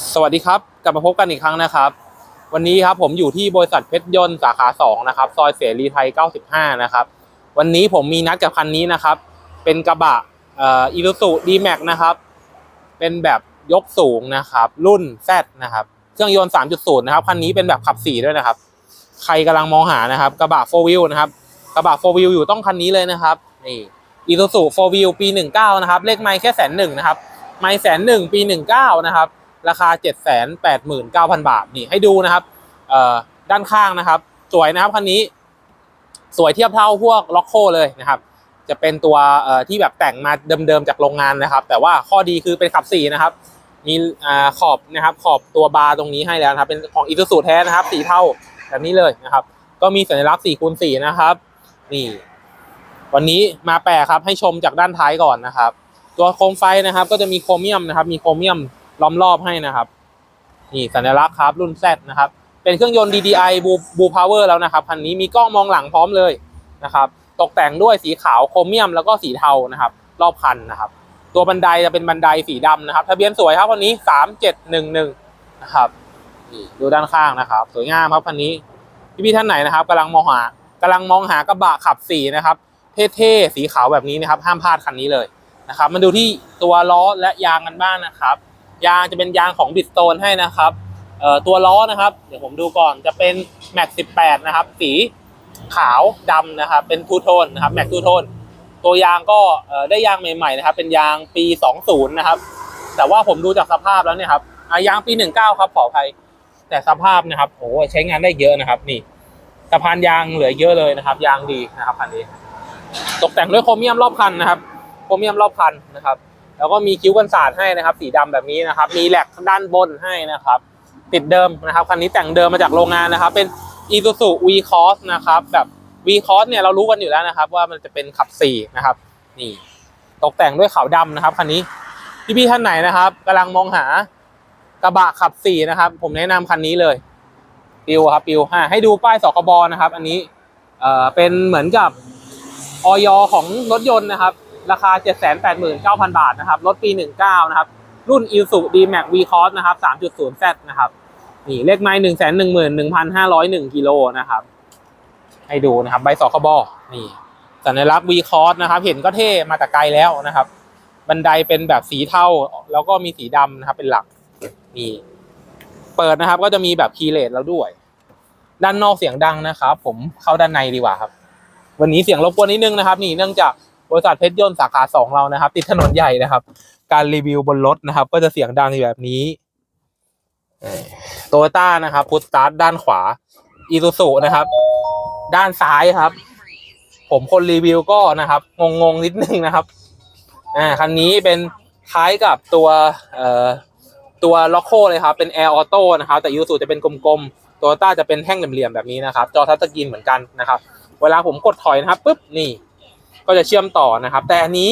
สวัสดีครับ กลับมาพบกันอีกครั้งนะครับ วันนี้ครับผมอยู่ที่บริษัทเพชรยนต์สาขา2นะครับซอยเสรีไทย 95 นะครับ วันนี้ผมมีนัดกับคันนี้นะครับ เป็นกระบะอีซูซูดีแม็กนะครับ เป็นแบบยกสูงนะครับ รุ่น Z นะครับ เครื่องยนต์ 3.0 นะครับ คันนี้เป็นแบบขับ4ด้วยนะครับ ใครกำลังมองหานะครับ กระบะ4 wheel นะครับ กระบะ4 wheel อยู่ต้องคันนี้เลยนะครับ นี่อีซูซู4 wheel ปี 19 นะครับ เลขไมล์แค่แสนหนึ่งนะครับ ไมล์แสนหนึ่งปี 19 นะครับ ราคา 789,000 บาทนี่ให้ดูนะครับด้านข้างนะครับ สวยนะครับคันนี้ สวยเทียบเท่าพวกล็อกโคเลยนะครับ จะเป็นตัวที่แบบแต่งมาเดิมๆจากโรงงานนะครับ แต่ว่าข้อดีคือเป็นขับสีนะครับ มีอขอบนะครับ ขอบตัวบาร์ตรงนี้ให้แล้วนะครับ เป็นของอีซูซูแท้นะครับสีเท่าแบบนี้เลยนะครับ ก็มีสัญลักษณ์4คูณ4นะครับนี่วันนี้มาแปลครับให้ชมจากด้านท้ายก่อนนะครับ ตัวโคมไฟนะครับ ก็จะมีโครเมียมนะครับ มีโครเมียม ล้อมรอบให้นะครับ นี่สัญลักษณ์ครับรุ่น Z นะครับ เป็นเครื่องยนต์ DDI Blue Power แล้วนะครับคันนี้มีกล้องมองหลังพร้อมเลยนะครับ ตกแต่งด้วยสีขาวโครเมียมแล้วก็สีเทานะครับ รอบคันนะครับ ตัวบันไดจะเป็นบันไดสีดำนะครับ ทะเบียนสวยครับวันนี้สามเจ็ดหนึ่งหนึ่งนะครับนี่ดูด้านข้างนะครับ สวยงามครับคันนี้พี่พี่ๆท่านไหนนะครับกำลังมองหากำลังมองหากระบะขับสีนะครับเท่ๆสีขาวแบบนี้นะครับ ห้ามพลาดคันนี้เลยนะครับ มาดูที่ตัวล้อและยางกันบ้างนะครับ ยางจะเป็นยางของบิดสโตนให้นะครับตัวล้อนะครับ เดี๋ยวผมดูก่อนจะเป็นแม็ก18นะครับ สีขาวดำนะครับ เป็นทูโทนนะครับแม็กทูโทนตัวยางก็ได้ยางใหม่ๆนะครับ เป็นยางปี 20 นะครับ แต่ว่าผมดูจากสภาพแล้วเนี่ยครับยางปี 19 ครับขออภัยแต่สภาพนะครับโอ้ใช้งานได้เยอะนะครับ นี่สะพานยางเหลือเยอะเลยนะครับ ยางดีนะครับคันนี้ ตกแต่งด้วยโครเมียมรอบคันนะครับ โครเมียมรอบคันนะครับ แล้วก็มีคิ้วกันศาสตร์ให้นะครับ สีดำแบบนี้นะครับ มีแหลกด้านบนให้นะครับ ติดเดิมนะครับคันนี้แต่งเดิมมาจากโรงงานนะครับ เป็น Isuzu V-Cross นะครับแบบ V-Cross เนี่ยเรารู้กันอยู่แล้วนะครับ ว่ามันจะเป็นขับสี่นะครับ นี่ ตกแต่งด้วยขาวดำนะครับคันนี้พี่ๆท่านไหนนะครับกำลังมองหากระบะขับสี่นะครับ ผมแนะนำคันนี้เลยปิวครับปิวอ่าให้ดูป้ายสกบนะครับ อันนี้เอ่อเป็นเหมือนกับออยของรถยนต์นะครับ ราคา 789,000 บาทนะครับ รถปี 19 นะครับ รุ่น i s u D-Max V-Cross นะครับ 3.0Z นะครับ นี่เลขไม้111,501กิโลนะครับ ให้ดูนะครับ ใบสคบนี่สัญลักษณ์ V-Cross นะครับ เห็นก็เท่มาแต่ไกลแล้วนะครับ บันไดเป็นแบบสีเทาแล้วก็มีสีดำนะครับเป็นหลัก นี่ เปิดนะครับก็จะมีแบบคีเลสแล้วด้วย ด้านนอกเสียงดังนะครับ ผมเข้าด้านในดีกว่าครับ วันนี้เสียงรบกวนนิดนึงนะครับ นี่เนื่องจาก บริษัทเพชรยนต์สาขาสองเรานะครับ ติดถนนใหญ่นะครับ การรีวิวบนรถนะครับ ก็จะเสียงดังแบบนี้โตโยต้านะครับพุทสตาร์ทด้านขวาอีซูซูนะครับ ด้านซ้ายครับ ผมคนรีวิวก็นะครับ งงๆนิดนึงนะครับอ่าคันนี้เป็นคล้ายกับตัวเอ่อตัวล็อกโคเลยครับ เป็นแอร์ออโต้นะครับ แต่ยูซูจะเป็นกลมๆโตโยต้าจะเป็นแท่งเหลี่ยมๆแบบนี้นะครับ จอทัชสกรีนเหมือนกันนะครับ เวลาผมกดถอยนะครับปุ๊บนี่ ก็จะเชื่อมต่อนะครับ แต่อันนี้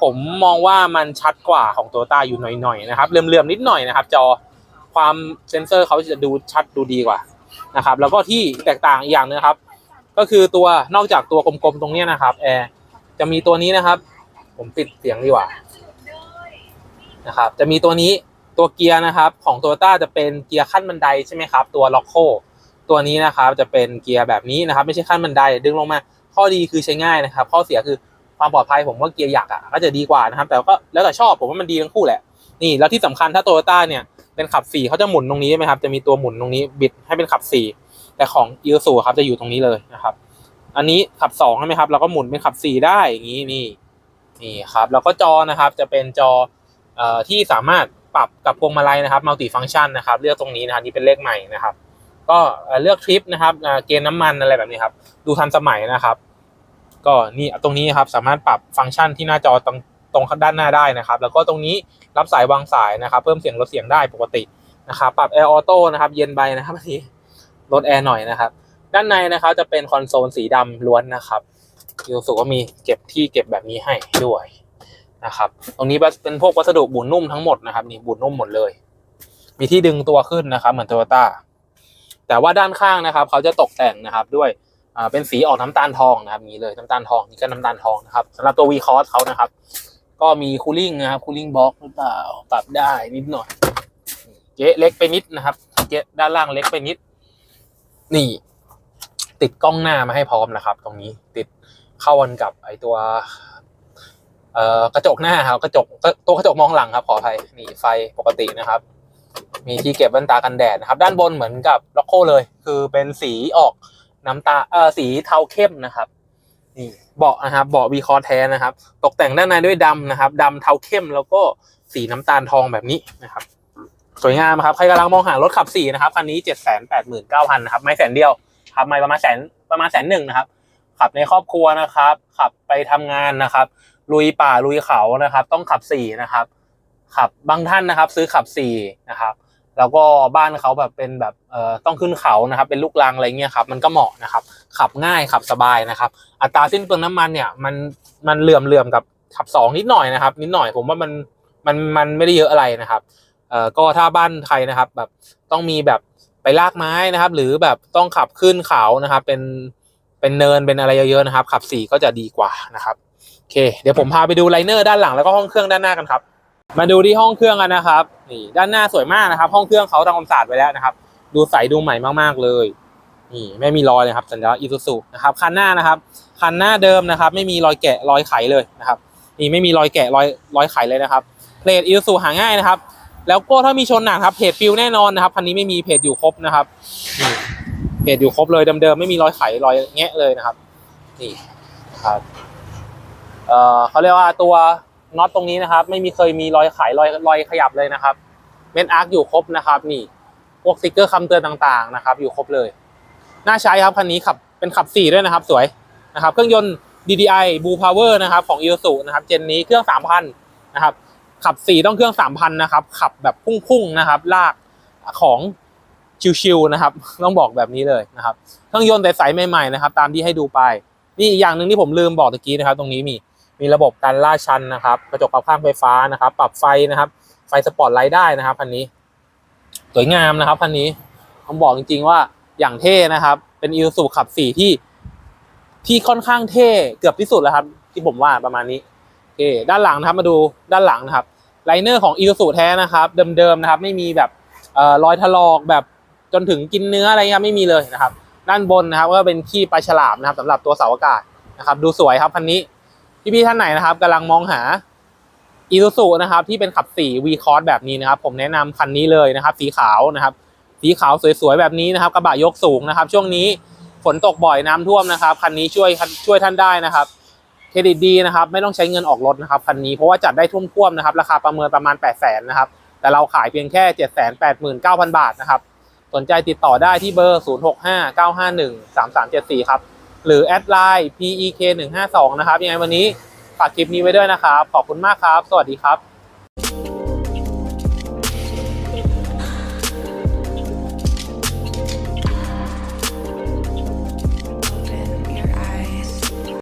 ผมมองว่ามันชัดกว่าของโตโยต้าอยู่หน่อยๆนะครับเลื่อมๆนิดหน่อยนะครับ จอความเซนเซอร์เขาจะดูชัดดูดีกว่านะครับ แล้วก็ที่แตกต่างอีกอย่างนึงนะครับ ก็คือตัวนอกจากตัวกลมๆตรงนี้นะครับแอร์จะมีตัวนี้นะครับ ผมปิดเสียงดีกว่านะครับ จะมีตัวนี้ตัวเกียร์นะครับ ของโตโยต้าจะเป็นเกียร์ขั้นบันไดใช่ไหมครับ ตัวล็อกโคตัวนี้นะครับ จะเป็นเกียร์แบบนี้นะครับ ไม่ใช่ขั้นบันไดดึงลงมา ข้อดีคือใช้ง่ายนะครับ ข้อเสียคือความปลอดภัยผมว่าเกียร์หยักอะก็จะดีกว่านะครับ แต่ก็แล้วแต่ชอบผมว่ามันดีทั้งคู่แหละนี่แล้วที่สำคัญถ้าโตโยต้าเนี่ยเป็นขับสี่เขาจะหมุนตรงนี้ใช่ไหมครับจะมีตัวหมุนตรงนี้บิดให้เป็นขับสี่แต่ของอีซูครับจะอยู่ตรงนี้เลยนะครับอันนี้ขับสองใช่ไหมครับเราก็หมุนเป็นขับสี่ได้อย่างนี้นี่นี่ครับแล้วก็จอนะครับจะเป็นจอเอ่อที่สามารถปรับกับพวงมาลัยนะครับมัลติฟัง c t ชันนะครับเลือกตรงนี้นะครับนี่เป็นเลขใหม่นะครับ ก็เลือกทริปนะครับเกณฑ์น้ำมันอะไรแบบนี้ครับดูทันสมัยนะครับ ก็นี่ตรงนี้ครับสามารถปรับฟังก์ชันที่หน้าจอตรงตรงด้านหน้าได้นะครับ แล้วก็ตรงนี้รับสายวางสายนะครับ เพิ่มเสียงลดเสียงได้ปกตินะครับปรับแอร์ออโต้นะครับ เย็นไปนะครับอันนี้ลดแอร์หน่อยนะครับ ด้านในนะครับจะเป็นคอนโซลสีดำล้วนนะครับยูสุก็มีเก็บที่เก็บแบบนี้ให้ด้วยนะครับ ตรงนี้เป็นพวกวัสดุบุนนุ่มทั้งหมดนะครับนี่บุนนุ่มหมดเลย มีที่ดึงตัวขึ้นนะครับ เหมือนโตโยต้าแต่ว่าด้านข้างนะครับ เขาจะตกแต่งนะครับด้วย อ่าเป็นสีออกน้ำตาลทองนะครับนี้เลยน้ำตาลทองนี่ก็น้ำตาลทองนะครับสำหรับตัว V Cross เขานะครับ ก็มีคูลิ่งนะครับคูลิ่งบล็อกหรือเปล่าปรับได้นิดหน่อยก๊เล็กไปนิดนะครับเก๊ด้านล่างเล็กไปนิด นี่ ติดกล้องหน้ามาให้พร้อมนะครับ ตรงนี้ติดเข้ากันกับไอตัวเอ่อกระจกหน้าครับกระจกตัวกระจกมองหลังครับขออภัยนี่ไฟปกตินะครับ มีที่เก็บแว่นตากันแดดนะครับ ด้านบนเหมือนกับล็อกโคเลย คือเป็นสีออก น้ำตาเออสีเทาเข้มนะครับนี่เบาะนะครับเบาะวีคอแท้นะครับ ตกแต่งด้านในด้วยดำนะครับดำเทาเข้มแล้วก็สีน้ำตาลทองแบบนี้นะครับ สวยงามครับใครกำลังมองหารถขับสี่นะครับคันนี้เจ็ดแสนแปดหมื่นเก้าพันนะครับไม่แสนเดียวครับไม่ประมาณแสนประมาณแสนหนึ่งนะครับ ขับในครอบครัวนะครับ ขับไปทำงานนะครับ ลุยป่าลุยเขานะครับ ต้องขับสี่นะครับ ขับบางท่านนะครับ ซื้อขับสี่นะครับ แล้วก็บ้านเขาแบบเป็นแบบเอ่อต้องขึ้นเขานะครับ เป็นลูกรังอะไรเงี้ยครับมันก็เหมาะนะครับ ขับง่ายขับสบายนะครับ อัตราสิ้นเปลืองน้ำมันเนี่ยมันมันเหลื่อมเหลื่อมกับขับสองนิดหน่อยนะครับนิดหน่อยผมว่ามันมันมันไม่ได้เยอะอะไรนะครับเอ่อก็ถ้าบ้านใครนะครับแบบต้องมีแบบไปลากไม้นะครับ หรือแบบต้องขับขึ้นเขานะครับ เป็นเป็นเนินเป็นอะไรเยอะๆนะครับ ขับสี่ก็จะดีกว่านะครับโอเค เดี๋ยวผมพาไปดูไลเนอร์ด้านหลังแล้วก็ห้องเครื่องด้านหน้ากันครับ มาดูที่ห้องเครื่องกันนะครับนี่ด้านหน้าสวยมากนะครับ ห้องเครื่องเขาทำความสะอาดไว้แล้วนะครับ ดูใสดูใหม่มากๆเลยนี่ไม่มีรอยเลยครับสัญลักษณ์อีซูซูนะครับคันหน้านะครับคันหน้าเดิมนะครับ ไม่มีรอยแกะรอยไขเลยนะครับนี่ไม่มีรอยแกะรอยรอยไขเลยนะครับเพจอีซูซูหาง่ายนะครับ แล้วก็ถ้ามีชนหนักครับเพจฟิลแน่นอนนะครับคันนี้ไม่มีเพจอยู่ครบนะครับนี่เพจอยู่ครบเลยเดิมๆไม่มีรอยไขรอยแงะเลยนะครับนี่นะครับเอ่อเขาเรียกว่าตัว น็อตตรงนี้นะครับ ไม่มีเคยมีรอยไขรอยรอยขยับเลยนะครับ เม็ดอาร์คอยู่ครบนะครับ นี่พวกสติกเกอร์คำเตือนต่างๆนะครับ อยู่ครบเลยน่าใช้ครับคันนี้ขับเป็นขับสี่ด้วยนะครับ สวยนะครับ เครื่องยนต์ DDI Blue Power นะครับของ i s u นะครับเจนนี้เครื่อง 3,000นะครับขับสี่ต้องเครื่อง 3,000นะครับขับแบบพุ่งๆนะครับ ลากของชิวๆนะครับ ต้องบอกแบบนี้เลยนะครับ เครื่องยนต์ใสๆใหม่ๆนะครับ ตามที่ให้ดูไป นี่อีกอย่างหนึ่งที่ผมลืมบอกตะกี้นะครับ ตรงนี้มี มีระบบการล่าชันนะครับ กระจกปรับข้างไฟฟ้านะครับ ปรับไฟนะครับ ไฟสปอตไลท์ได้นะครับคันนี้ สวยงามนะครับคันนี้ผมบอกจริง ๆ ว่าอย่างเท่นะครับ เป็นอีซูขับสี่ที่ที่ค่อนข้างเท่เกือบที่สุดแล้วครับ ที่ผมว่าประมาณนี้โอเคด้านหลังนะครับมาดูด้านหลังนะครับไลเนอร์ของอีซูแท้นะครับ เดิมๆนะครับ ไม่มีแบบเอ่อรอยถลอกแบบจนถึงกินเนื้ออะไรเงี้ยไม่มีเลยนะครับ ด้านบนนะครับก็เป็นขี้ปลาฉลามนะครับสำหรับตัวเสาอากาศนะครับ ดูสวยครับคันนี้ พี่ๆท่านไหนนะครับกำลังมองหาอีซูซูนะครับที่เป็นขับ4 V Cross แบบนี้นะครับ ผมแนะนำคันนี้เลยนะครับ สีขาวนะครับ สีขาวสวยๆแบบนี้นะครับ กระบะยกสูงนะครับ ช่วงนี้ฝนตกบ่อยน้ำท่วมนะครับคันนี้ช่วยช่วยท่านได้นะครับเครดิตดีนะครับ ไม่ต้องใช้เงินออกรถนะครับคันนี้เพราะว่าจัดได้ท่วมนะครับ ราคาประเมินประมาณ 8 0 0 0 0นนะครับ แต่เราขายเพียงแค่ 7 8 9 0 0 0 บาทนะครับ สนใจติดต่อได้ที่เบอร์ 0659513374 ครับ หรือแอดไลน์ PEK 152นะครับยังไงวันนี้ฝากคลิปนี้ไว้ด้วยนะครับ ขอบคุณมากครับ สวัสดีครับ